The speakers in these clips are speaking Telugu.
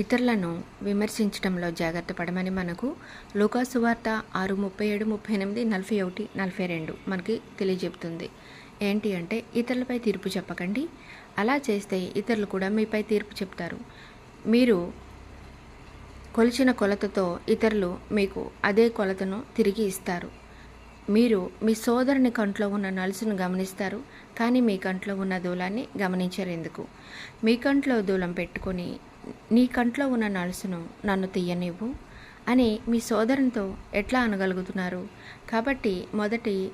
ఇతరులను విమర్శించడంలో జాగ్రత్త పడమని మనకు లోకాసు వార్త ఆరు ముప్పై ఏడు ముప్పై ఎనిమిది నలభై ఒకటి నలభై రెండు మనకి తెలియజెప్తుంది ఏంటి అంటే ఇతరులపై తీర్పు చెప్పకండి. అలా చేస్తే ఇతరులు కూడా మీపై తీర్పు చెప్తారు. మీరు కొలిచిన కొలతతో ఇతరులు మీకు అదే కొలతను తిరిగి ఇస్తారు. మీరు మీ సోదరుని కంట్లో ఉన్న నలుసును గమనిస్తారు కానీ మీ కంట్లో ఉన్న దూలాన్ని గమనించరు ఎందుకు? మీ కంట్లో దూలం పెట్టుకొని నీ కంట్లో ఉన్న నలుసును నన్ను తీయనివ్వు అని మీ సోదరునితో ఎట్లా అనగలుగుతున్నారు? కాబట్టి మొదటి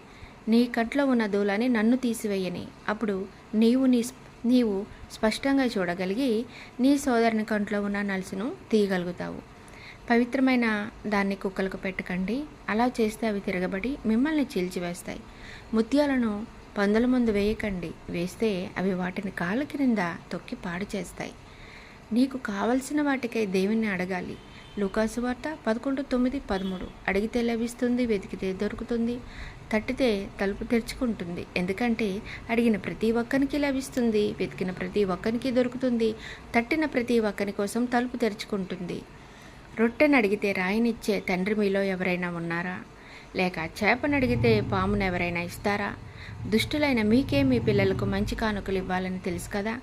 నీ కంట్లో ఉన్న దూలాన్ని నన్ను తీసివేయని అప్పుడు నీవు నీ నీవు స్పష్టంగా చూడగలిగి నీ సోదరుని కంట్లో ఉన్న నలుసును తీయగలుగుతావు. పవిత్రమైన దాన్ని కుక్కలకు పెట్టకండి. అలా చేస్తే అవి తిరగబడి మిమ్మల్ని చీల్చివేస్తాయి. ముత్యాలను పందుల ముందు వేయకండి. వేస్తే అవి వాటిని కాళ్ళ క్రింద తొక్కి పాడు చేస్తాయి. నీకు కావలసిన వాటికై దేవుణ్ణి అడగాలి. లూకాసు వార్త పదకొండు తొమ్మిది పదమూడు. అడిగితే లభిస్తుంది వెతికితే దొరుకుతుంది తట్టితే తలుపు తెరుచుకుంటుంది. ఎందుకంటే అడిగిన ప్రతి ఒక్కరికి లభిస్తుంది వెతికిన ప్రతి ఒక్కరికి దొరుకుతుంది తట్టిన ప్రతి ఒక్కరి కోసం తలుపు తెరుచుకుంటుంది. రొట్టెను అడిగితే రాయినిచ్చే తండ్రి మీలో ఎవరైనా ఉన్నారా? లేక చేపను అడిగితే పామును ఎవరైనా ఇస్తారా? దుష్టులైన మీకే మీ పిల్లలకు మంచి కానుకలు ఇవ్వాలని తెలుసు కదా?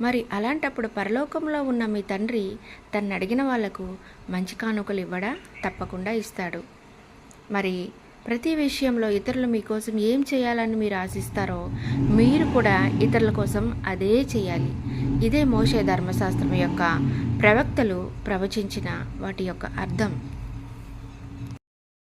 మరి అలాంటప్పుడు పరలోకంలో ఉన్న మీ తండ్రి తన్ను అడిగిన వాళ్ళకు మంచి కానుకలు ఇవ్వడా? తప్పకుండా ఇస్తాడు. మరి ప్రతి విషయంలో ఇతరులు మీకోసం ఏం చేయాలని మీరు ఆశిస్తారో మీరు కూడా ఇతరుల కోసం అదే చేయాలి. ఇదే మోషే ధర్మశాస్త్రం యొక్క ప్రవక్తలు ప్రవచించిన వాటి యొక్క అర్థం.